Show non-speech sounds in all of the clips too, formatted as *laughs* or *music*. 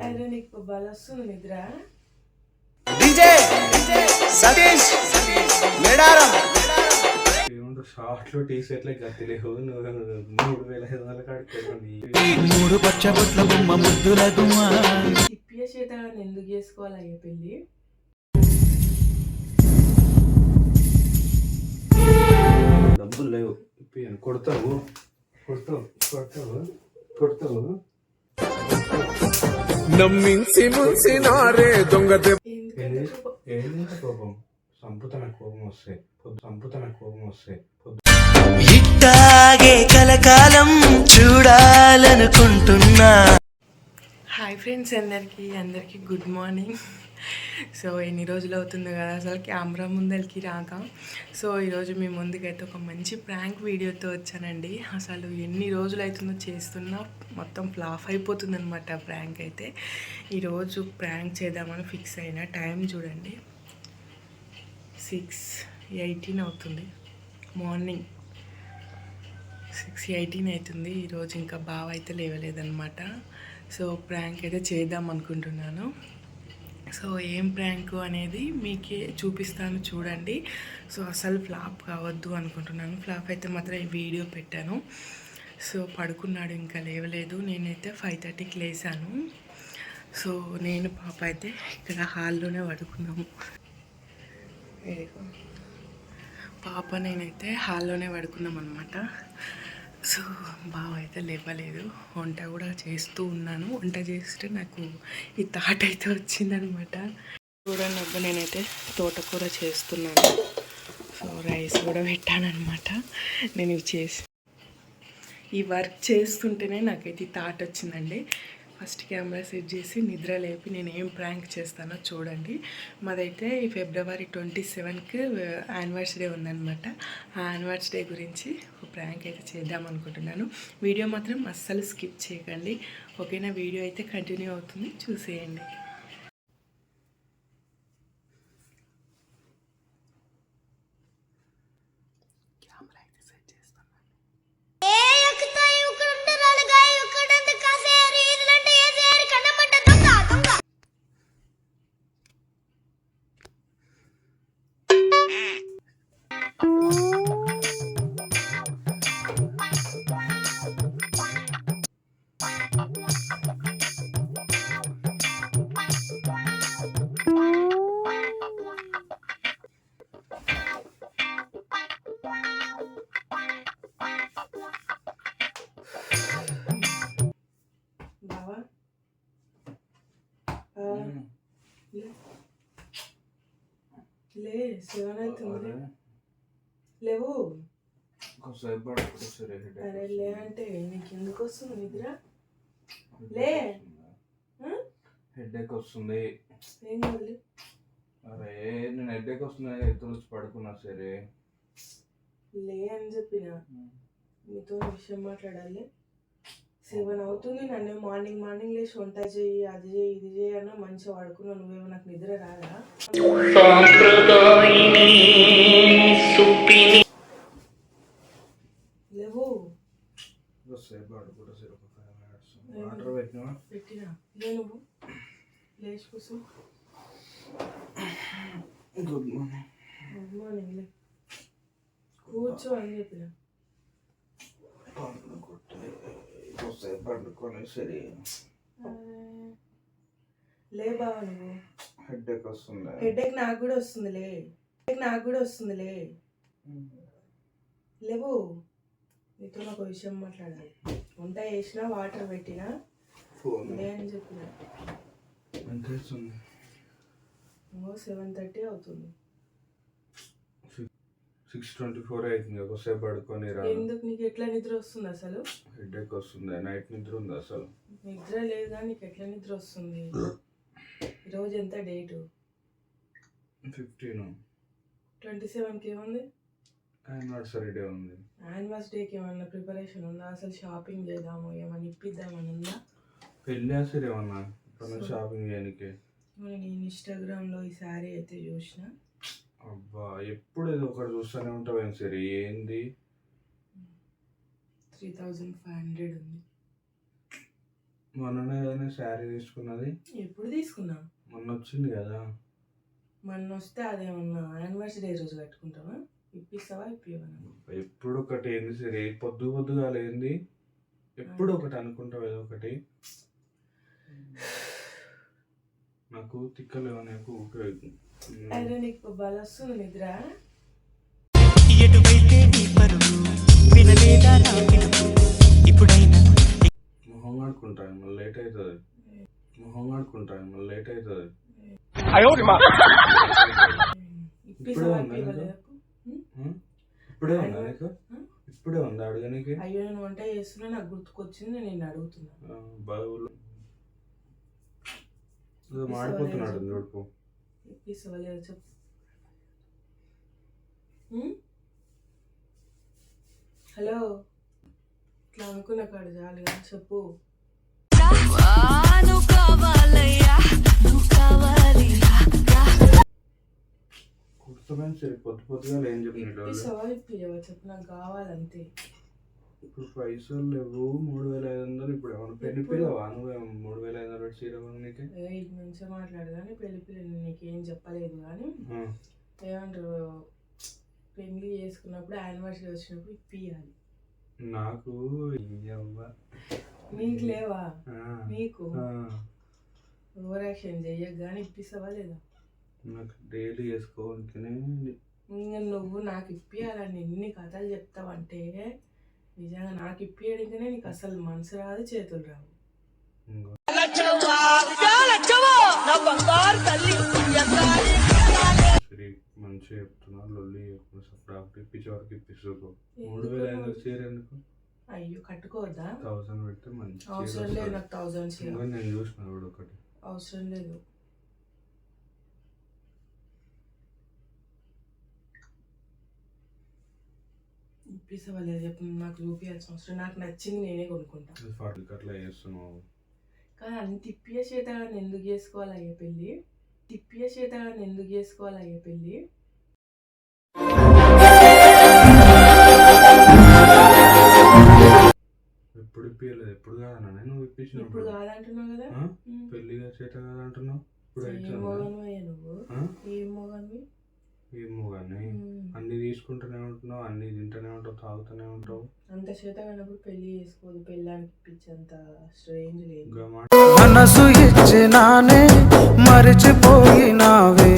అరే నీకు బల వస్తుంది నిద్ర డీజే సతీష్ మేడారం షార్ట్లు టీ షర్ట్లే నువ్వు మూడు వేల ఐదు వందల కాడికి మూడు పచ్చబొట్ల బొమ్మ ముద్దుల గుమ్మ తిప్పియ చేత ఎందుకు చేసుకోవాలి అయ్యే పెళ్ళి? డబ్బులు లేవు. ఇప్పియను కొడతావు. కొడతావు. కొడతావు. కొడతావు. నమ్మించి ముంచినారే దొంగ కోపం. సంపుతన కోపం వస్తాయి సంపుతన కోపం వస్తాయి ఇట్టాగే కలకాలం చూడాలనుకుంటున్నా. హాయ్ ఫ్రెండ్స్ అందరికీ అందరికీ గుడ్ మార్నింగ్. సో ఎన్ని రోజులు అవుతుందో కదా అసలు కెమెరా ముందరికి రాక. సో ఈరోజు మీ ముందుకైతే ఒక మంచి ప్రాంక్ వీడియోతో వచ్చానండి. అసలు ఎన్ని రోజులు అవుతుందో చేస్తున్నా మొత్తం ఫ్లాఫ్ అయిపోతుంది అనమాట ప్రాంక్ అయితే. ఈరోజు ప్రాంక్ చేద్దామని ఫిక్స్ అయిన టైం చూడండి. సిక్స్ ఎయిటీన్ అవుతుంది. మార్నింగ్ సిక్స్ ఎయిటీన్ అవుతుంది. ఈరోజు ఇంకా బావ అయితే లేవలేదన్నమాట. సో ప్రాంక్ అయితే చేద్దాం అనుకుంటున్నాను. సో ఏం ప్రాంక్ అనేది మీకే చూపిస్తాను చూడండి. సో అసలు ఫ్లాప్ కావద్దు అనుకుంటున్నాను. ఫ్లాప్ అయితే మాత్రం ఈ వీడియో పెట్టాను. సో పడుకున్నాడు ఇంకా లేవలేదు. నేనైతే ఫైవ్ థర్టీకి లేసాను. సో నేను పాప అయితే ఇక్కడ హాల్లోనే పడుకున్నాము. పాప నేనైతే హాల్లోనే పడుకున్నాం అనమాట సో బావ అయితే లేవలేదు. వంట కూడా చేస్తూ ఉన్నాను. వంట చేస్తే నాకు ఈ థాట్ అయితే వచ్చిందనమాట. చూడండి అబ్బా నేనైతే తోటకూర చేస్తున్నాను. సో రైస్ కూడా పెట్టానమాట నేను ఇవి చేసి ఈ వర్క్ చేస్తుంటేనే నాకైతే ఈ థాట్ వచ్చిందండి. ఫస్ట్ కెమెరా సెట్ చేసి నిద్ర లేపి నేను ఏం ప్రాంక్ చేస్తానో చూడండి. మాదైతే ఈ ఫిబ్రవరి ట్వంటీ సెవెన్కి యానివర్సరీ ఉందనమాట ఆ యానివర్సరీ గురించి ఒక ప్రాంక్ అయితే చేద్దాం అనుకుంటున్నాను. వీడియో మాత్రం అస్సలు స్కిప్ చేయకండి. ఓకేనా? వీడియో అయితే కంటిన్యూ అవుతుంది. చూసేయండి. లే సెవెన్ అవుతుంది లేవు ఒకసేపు పడుకుంటే సరే అరే లే అంటే నీకు ఎందుకు వస్తుంది నిద్ర లే. ఆ? హెడ్ఏక్ వస్తుంది ఏం కావాలి అరే నేను హెడ్ఏక్ వస్తుంది ఎదురు వచ్చి పడుకున్నా సరే లే అని చెప్పిన నీతో విషయం మాట్లాడాలి సెవెన్ అవుతుంది? నన్ను మార్నింగ్ మార్నింగ్ లేచి వంట చేయి అది చేయి ఇది చేయి అన్న మంచిగా పడుకున్నావు నువ్వేమో నాకు నిద్ర రాదా? లేవు. పెట్టినా. నువ్వు? లేచి కూర్చో. గుడ్ మార్నింగ్ గుడ్ మార్నింగ్ లే. కూర్చో అని చెప్పిన. ఒకసేపు పండుకొని సరే లే బావ నువ్వు హెడ్ఏక్ వస్తుంది? హెడేక్ నాకు కూడా వస్తుందిలే. హెడేక్ నాకు కూడా వస్తుందిలే. లేవు. నీతో ఒక విషయం మాట్లాడాలి. వంట చేసినా వాటర్ పెట్టినా ఫోన్. లే అని చెప్పిన. సెవెన్ థర్టీ అవుతుంది. సిక్స్ ట్వంటీ ఫోర్ అవుతుంది ఒకసేపు పడుకొని రా. ఎందుకు? నీకు ఎట్లా నిద్ర వస్తుంది అసలు? హెడ్ఏక్ వస్తుంది నైట్ నిద్ర ఉంది అసలు. నిద్ర లేదు? నీకు ఎట్లా నిద్ర వస్తుంది? ఈరోజు ఎంత డేటు? ఫిఫ్టీన్ ట్వంటీ సెవెన్కి ఏముంది? యానివర్సరీ డే ఉంది. యానివర్సరీకి ఏమన్నా ప్రిపరేషన్ ఉందా? అసలు షాపింగ్ చేద్దాము? ఏమన్నా ఇప్పిద్దామని ఉందా? పెళ్ళి అసలు ఏమన్నా? షాపింగ్ చేయడానికి నేను ఇన్స్టాగ్రామ్లో ఈ శారీ అయితే చూసిన. అబ్బా ఎప్పుడు ఏదో ఒకటి చూస్తూనే ఉంటావు ఏం సరే? ఏంది? త్రీ థౌజండ్ ఫైవ్ హండ్రెడ్ ఉంది. మొన్ననే కదా శారీ తీసుకున్నది. ఎప్పుడు తీసుకున్నా? మొన్న వచ్చింది కదా. మొన్న వస్తే అదేమన్నా యానివర్సరీ రోజు కట్టుకుంటావా? ఇప్పిస్తావా ఇప్పివా నాకు ఎప్పుడు ఒకటి ఏంది సరే? పొద్దు పొద్దుగా లేంది ఎప్పుడు ఒకటి అనుకుంటావు ఏదో ఒకటి. *sighs* నాకు తిక్కలేవు నాకు అరే నీకు బల వస్తుంది నిద్ర? ఎటువైతే నీ పరుగు వినలేదా నా పిలుపు ఇప్పుడైనా మొహం ఆడుకుంటాను మళ్ళీ లేట్ అవుతుంది. మొహం ఆడుకుంటాను మళ్ళీ లేట్ అవుతుంది. ఇప్పిస్తావా ఉందా నీకు? ఇప్పుడే ఉందా నీకు? ఇప్పుడే ఉందా అడగనికి అయ్యో నేను వంట చేస్తున్నా నాకు గుర్తుకొచ్చింది నేను అడుగుతున్నా. బావులు మాడిపోతున్నాడు చూడుకో చెప్పు? హలో ఇట్లా అనుకున్న కాడు చాలు కానీ చెప్పు. కుర్తమైన సరే పొద్దు పొద్దుగా ఏం ఇప్పియవా చెప్పు నాకు కావాలంతే. ఇప్పుడు పైసలు లేవు. మూడు వేల ఐదు వందలు ఇప్పుడు ఏమన్నా పెళ్ళి పిల్లవా? నువ్వు మూడు వేల ఐదు వందలు చీర నీకు? ఏ మంచిగా మాట్లాడు కానీ పెళ్ళి పిల్లలు నీకేం చెప్పలేదు కానీ ఏమంటారు పెళ్ళి చేసుకున్నప్పుడు యానివర్సరీ వచ్చినప్పుడు ఇప్పియాలి నాకు. నీకు లేవా? నీకు? ఓవర్ యాక్షన్ చెయ్యక కానీ ఇప్పిస్తావా లేదా? నాకు డైలీ వేసుకోవడానికనే ఇంకా నువ్వు నాకు ఇప్పియాలని ఎన్ని కథలు చెప్తావంటే నిజంగా నాకు ఇప్పియడానికనే నీకు అసలు మనసు రాదు చేతులు రావు. మంచిగా చెప్తున్నా లొల్లి చెప్తున్నా సప్పుడు అప్పుడు ఇప్పించే వరకు ఇప్పిస్తూ మూడు వేల ఐదు వందలు చీర ఎందుకు? అయ్యో కట్టుకోవద్దా? థౌసండ్ పెడితే మంచి అవసరం లేదు. నాకు చీర. ఇంకా నేను చూసిన ఒకటి. అవసరం లేదు. ఇప్పిస్తావా లేదు చెప్పు నాకు చూపించాల్సిన అవసరం నాకు నచ్చింది నేనే కొనుక్కుంటా. అట్లా చేస్తున్నావు. కానీ అన్ని తిప్పియ చేతగాన్ని ఎందుకు చేసుకోవాలి అయ్యే పెళ్ళి? తిప్పియ చేతగాన్ని ఎందుకు చేసుకోవాలి అయ్యే పెళ్ళి? ఎప్పుడు ఇప్పియలేదు ఎప్పుడు కాదన్నా నువ్వు ఇప్పుడు ఇప్పించినప్పుడు కాదంటున్నావు కదా. పెళ్ళిగా చేత కాదంటున్నావు? ఇప్పుడు ఏం? మొగను అయ్యా నువ్వు? ఏం మొగన్వి? ఏమో కానీ. అన్ని తీసుకుంటూనే ఉంటున్నావు అన్ని తింటూనే ఉంటావు తాగుతూనే ఉంటావు. అంత చేత కానప్పుడు పెళ్ళి చేసుకోదు పెళ్ళానికి పిచ్చంత స్ట్రేంజ్ లేదు. మనసు ఇచ్చినానే మరిచిపోయినావే.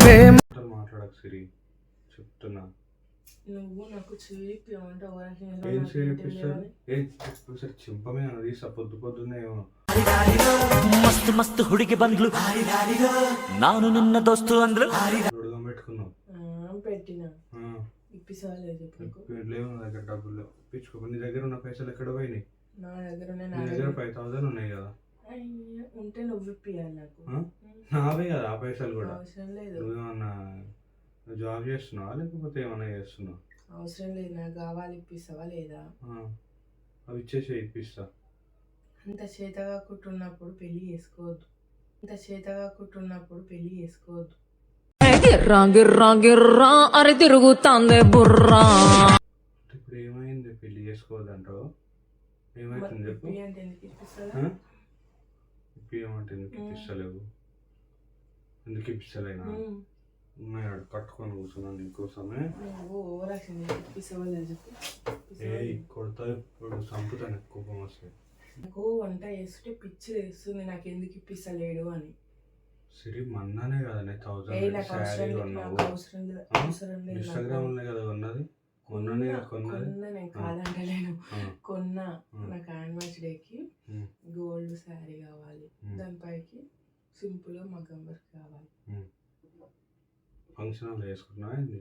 ప్రేమ మాటలు మాట్లాడకు సిరి చెప్తున్నా. నువ్వు నాకు ఏం ఏం చింపమే అన్న తీసా పొద్దు పొద్దున్నే ఏమో. మస్తు మస్తు హుడికి బండ్లు నాను నిన్న దోస్తు అందులో. పెట్టిన ఇప్పుడు లేవు నా దగ్గర డబ్బులు లేవు. ఇప్పించుకో నీ దగ్గర ఉన్న పైసలు ఎక్కడ పోయినాయి? నా దగ్గర ఉన్నాయి, నీ నా దగ్గర దగ్గర ఫైవ్ థౌసండ్ ఉన్నాయి కదా. అయ్యా, ఉంటే నువ్వు ఇప్పియాలి నాకు. ఆ? నావే కదా ఆ పైసలు కూడా. అవసరం లేదు. నువ్వేమన్నా జాబ్ చేస్తున్నావా? లేకపోతే ఏమన్నా చేస్తున్నావా? అవసరం లేదు నాకు కావాలి ఇప్పిస్తావా లేదా? ఆ, అవి ఇచ్చేసి ఇప్పిస్తా. అంత చేతగా కుట్టున్నప్పుడు పెళ్ళి చేసుకోవద్దు. అంత చేతగా కుట్టున్నప్పుడు పెళ్ళి చేసుకోవద్దు. గిర్రా గిర్రా గిర్రా అరి తిరుగుతాందే బుర్రా. ఇప్పుడు ఏమైంది పెళ్ళి చేసుకోవద్దంటావు ఏమైతుంది చెప్పు. ఇప్పి అంటే ఎందుకు ఇప్పిస్తలేవు ఎందుకు ఇప్పిస్తలేనా? ఉన్నాయి ఆడ కట్టుకొని కూర్చున్నాను నీకోసమే. ఏ? కొడతా ఇప్పుడు చంపుతాను కోపం వస్తే. నాకు వంట చేస్తుంటే పిచ్చి వేస్తుంది నాకు ఎందుకు ఇప్పిస్తలేడు అని. సిరి మన్నానే కదా నేను ఏ థౌసండ్ శారీ కొన్నావు. ఇన్స్టాగ్రామ్. ఉంది కదా కొన్నది? మొన్ననే కొన్నా కొన్నది? కొన్నా నేను కొన్నా. నాకు యానివర్సరీకి ఉమ్, గోల్డ్ శారీ కావాలి. దానిపైకి సింపుల్గా మగ్గం వర్క్ కావాలి. ఫంక్షన్ హాల్ వేసుకున్నా ఏంది?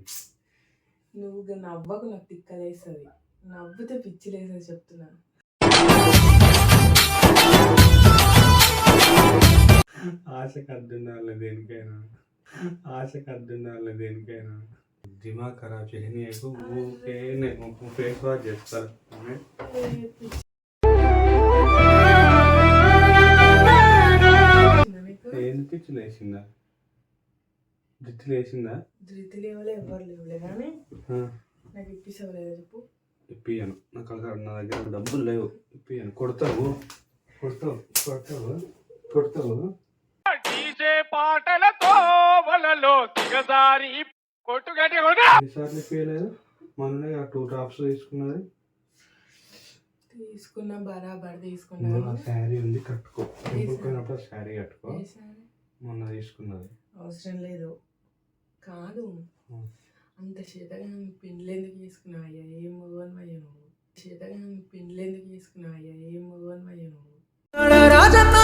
నువ్వు నవ్వకు నాకు తిక్కలేస్తుంది నవ్వుతే పిచ్చి లేసేది చెప్తున్నా. ఆశకు అద్దుండాలి దేనికైనా. ఆశకు అద్దుండాలి దేనికైనా. దిమాగ్ ఖరాబ్ ఊకే నేను ఫేస్ వాష్ చేస్తారు ఏ పిచ్చి. నీకు ఏంది పిచ్చి లేచిందా? జుట్టు లేచిందా? ధృతి లేవలే ఎవరు లేవులే కానీ ఆ, నాకు ఇప్పిస్తావు లేదా చెప్పు. ఇప్పియను నాకు అక్కడ నా దగ్గర డబ్బులు లేవు. ఇప్పియను కొడతావు. కొడతావు. కొడతావు. కొడతావు. ఎన్నిసార్లు ఇప్పలేదు మొన్న టూ డ్రాప్స్ తీసుకున్నది. తీసుకున్న బరాబర్ ఆ శారీ ఉంది కట్టుకో. పోయినప్పుడు శారీ కట్టుకో? మొన్న తీసుకున్నది. అవసరం లేదు. కాదు. అంత చేతగా పిండ్లు ఎందుకు తీసుకున్నావు అయ్యా? ఏం మగవని అయ్యా నువ్వు? చేతగా పిండ్లు ఎందుకు తీసుకున్నావు అయ్యా? ఏం మగవని అయ్యా నువ్వు? రాజన్న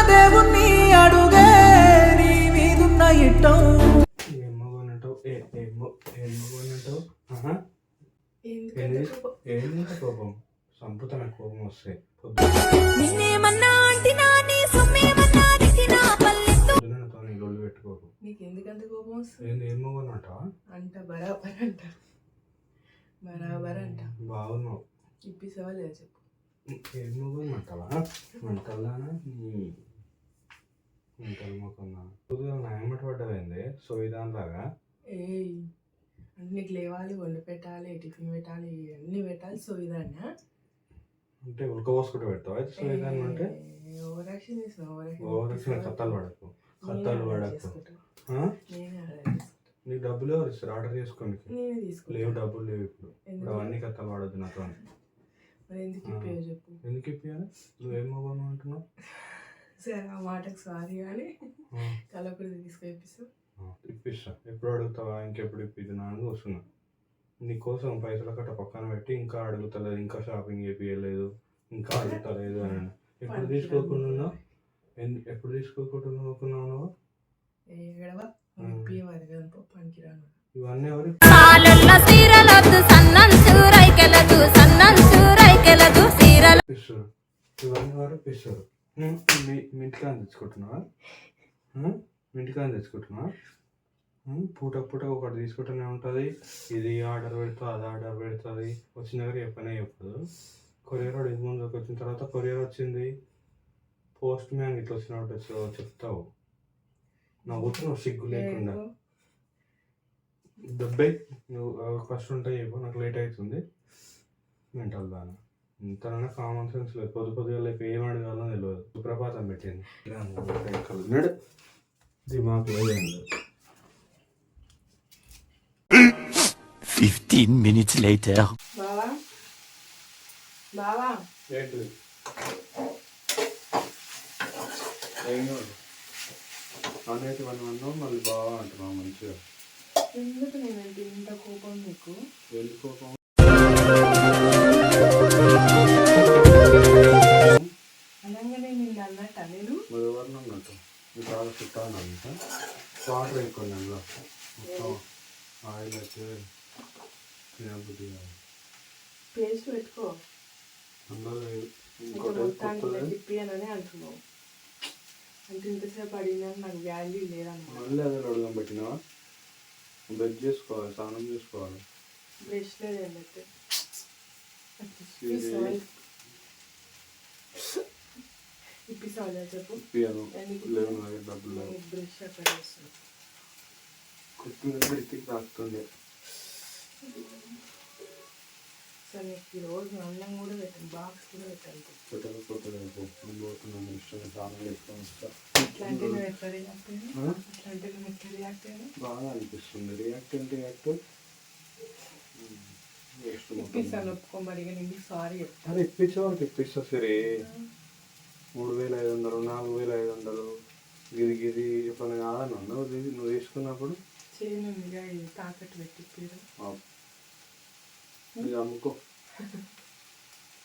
అంటినా నీ సొమ్మేమన్నా నెట్టినా పల్లెత్తు. పొద్దునతో నీ లొల్లు పెట్టుకోకు నీకు ఎందుకంత కోపం వస్తుంది? ఏంది ఏం మగోనంటావా అంట బరాబర్ అంట. బరాబర్ అంట. బాగున్నావు. ఇప్పిస్తావా లేదా చెప్పు? ఏం మగోనంటావా మంటల్లానా నాయమట పడ్డదైంది? సోయిదాన్ లాగా ఏయ్ అంటే నీకు లేవాలి వండి పెట్టాలి టిఫిన్ పెట్టాలి అన్నీ పెట్టాలి సో ఇదన్నా అంటే ఉడకపోసుకుంటూ పెడతావు అయితే? సోయిదాన్ అంటే? ఓవరాక్షన్ చేసిన ఓవర్ కత్తాలు పడకు. కత్తాలు పడకు. నీకు డబ్బులు ఎవరు ఇస్తారు? ఆర్డర్ తీసుకుంటా. లేవు డబ్బులు లేవు ఇప్పుడు? ఇప్పుడు అవన్నీ కథలు వాడద్దు నాతో మరి ఎందుకు ఇప్పాయో చెప్పు. ఎందుకు ఇప్పియాలి నువ్వేం మొగను అంటున్నావు? సరే ఆ మాటకు సారీ కానీ ఆ, కలపడి తీసుకొప్పిస్తా ఆ, ఇప్పిస్తా. ఎప్పుడు అడుగుతావా? ఇంకెప్పుడు ఇప్పిద్దునా అని చూస్తున్నా నీకోసం పైసల కట్ట పక్కన పెట్టి ఇంకా అడుగుతలేదు ఇంకా షాపింగ్ చేపియలేదు ఇంకా అడుగుతలేదు అని ఎప్పుడు తీసుకోకుండా ఎప్పుడు తీసుకోకుండా ఇవన్నీ ఎవరు? ఇవన్నీ ఎవరు ఇప్పిస్తారు? ఉం, మీ ఇంటికాని తెచ్చుకుంటున్నావా? ఇంటికాని ఉం, పూట పూట ఒకటి తీసుకుంటూనే ఉంటుంది. ఇది ఆర్డర్ పెడుతుంది అది ఆర్డర్ పెడుతుంది. వచ్చిన దగ్గర చెప్పనే చెప్పదు. కొరియర్ వాడు ఇంటి ముందుకు వచ్చిన తర్వాత కొరియర్ వచ్చింది. పోస్ట్ మ్యాన్ ఇట్లా వచ్చినట్టు వచ్చి చెప్తావు. నవ్వుతున్నావు సిగ్గు లేకుండా. డెబ్బై నువ్వు ఫస్ట్ ఉంటాయి చెప్పు నాకు లేట్ అవుతుంది. మెంటల్ దాన. ఇంతనన్నా కామన్ సెన్స్ లేదు పొద్దు పొద్దుగా లేక ఏం అడగాలో తెలియదు సుప్రభాతం పెట్టింది. నడు దిమాగ్ లేదు Fifteen minutes later. బావా? బావా? అనేది వన్ అన్నావు మళ్ళీ బాగా అంటున్నావు మంచిగా. ఎందుకు నేనంటే ఇంత కోపం నీకు వెళ్ళిపోతాం అనగానే చుట్టాను అంట వాటర్ వేసుకోండి అందులో. మొత్తం ఆయిల్ అయితే తినబుద్ధి కాదు. పేస్ట్ పెట్టుకో. అందులో అంటున్నావు. అంటే ఇంతసేపు అడిగినా నాకు వాల్యూ లేదన్నమాట. మళ్ళీ అదే అడగం పెట్టినావా? బెడ్ చేసుకోవాలి స్నానం చేసుకోవాలి. బ్రష్ ఇప్పిస్తావా చెప్పు ఎందుకు? లేవు నా దగ్గర డబ్బులు లేవు బ్రష్ అక్కడ చేస్తున్నా కొత్తిమీర పెడితే తాకుతుండే సరే నీకు ఈ రోజు అన్నం కూడా పెట్టాను బాక్స్ కూడా పెట్టాను పెట్టకపోతే రేపు నేను పోతున్నాను ఇష్టం స్నానం చేసుకొని వస్తా ఇట్లాంటి నువ్వు ఎట్లా రియాక్ట్ అయ్యాను ఆ? ఇట్లాంటి నువ్వు ఎట్లా రియాక్ట్ అయ్యాను బాగా అనిపిస్తుంది రియాక్ట్ అంటే రియాక్ట్ ఇప్పిస్తాను ఒప్పుకో మరి ఇక నీకు సారీ చెప్తాను ఇప్పిస్తా సరే మూడు వేల ఐదు వందలు నాలుగు వేల ఐదు వందలు గిది గిది ఎప్పుడైనా కాదని అన్నావు ఇది నువ్వు తీసుకున్నప్పుడు? ఇక తాకట్టు పెట్టి ఇది అమ్ముకో.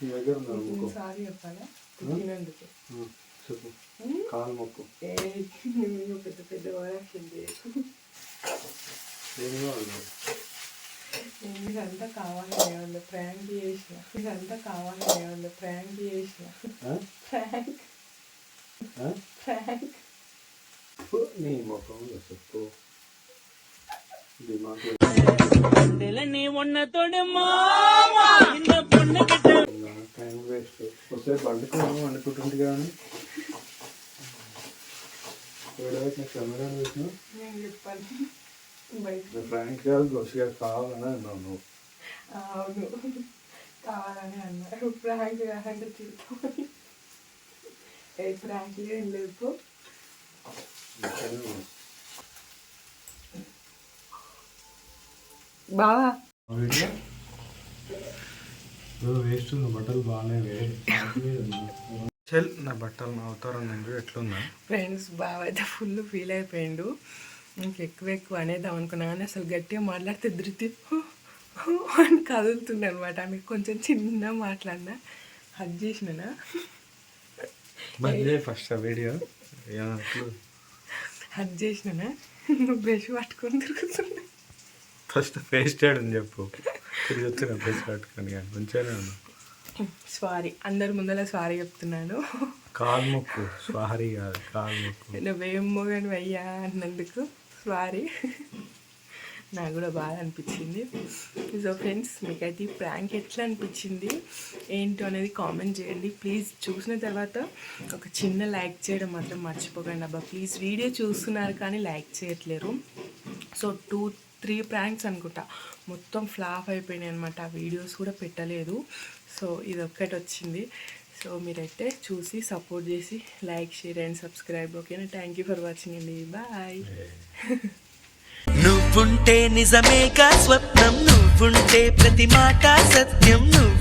నీ దగ్గర ఉంది అమ్ముకో. చెప్పు. కాలు మొక్కు. పెద్ద పెద్ద చేయకు ఏం కావాలి ఇదంతా కావాలని ఏమన్నా ప్రాంక్ చేసిన ఇదంతా కావాలని ఏమన్నా ప్రాంక్ చేసిన ప్రాంక్ ప్రాంక్ నీ ముఖం చెప్పు దిమాగ్ టైం వేస్ట్ వస్తే కానీ ఏడవైతే కెమెరా పెట్టినా ఫ్రాంక్ గోషి గారు కావాలని అన్నావు నువ్వు అవును కావాలని అన్నారు ప్రాంక్ కాదంటే తిరుగుతామని ఏ ప్రాంక్ ఏం లేదు బావా. వేస్ట్ నా బట్టలు బాగానే చెల్ నా బట్టలు నా అవతారం నేను ఎట్లుందా? ఫ్రెండ్స్ బావ అయితే ఫుల్ ఫీల్ అయిపోయిండు. ఇంక ఎక్కువ ఎక్కువ అనేద్దాం అనుకున్నా కానీ అసలు గట్టిగా మాట్లాడితే ధృతి అని కదులుతుండే అనమాట ఆమె కొంచెం చిన్న మాట్లాడినా హజ్ చేసినా ఫస్ట్ వీడియో హజ్ చేసినా నువ్వు బ్రష్ పట్టుకొని తిరుగుతున్నా ఫస్ట్ ఫేస్ చేయడం చెప్పు. తిరిగి వచ్చిన ఫేస్ పట్టుకొని కానీ. మంచిగానే ఉన్నా సారీ అందరి ముందర సారీ చెప్తున్నాను. కాలు మొక్కు. స్వారీ కాదు కాలు మొక్కు. నువ్వేం మోగని అయ్యా అన్నందుకు? సారీ నాకు కూడా బాగా అనిపించింది. సో ఫ్రెండ్స్ మీకైతే ఈ ప్రాంక్ ఎట్లా అనిపించింది? ఏంటో అనేది కామెంట్ చేయండి. ప్లీజ్ చూసిన తర్వాత ఒక చిన్న లైక్ చేయడం మాత్రం మర్చిపోకండి అబ్బా. ప్లీజ్ వీడియో చూస్తున్నారు కానీ లైక్ చేయట్లేరు. సో టూ త్రీ ప్రాంక్స్ అనుకుంటా. మొత్తం ఫ్లాప్ అయిపోయినాయి అనమాట ఆ వీడియోస్ కూడా పెట్టలేదు. సో ఇది ఒక్కటి వచ్చింది. సో మీరైతే చూసి సపోర్ట్ చేసి లైక్ షేర్ అండ్ సబ్స్క్రైబ్ ఓకేనా థ్యాంక్ యూ ఫర్ వాచింగ్ అండి. బాయ్. *laughs* నువ్వుంటే నిజమేగా స్వప్నం నువ్వుంటే ప్రతి మాట సత్యం నువ్వు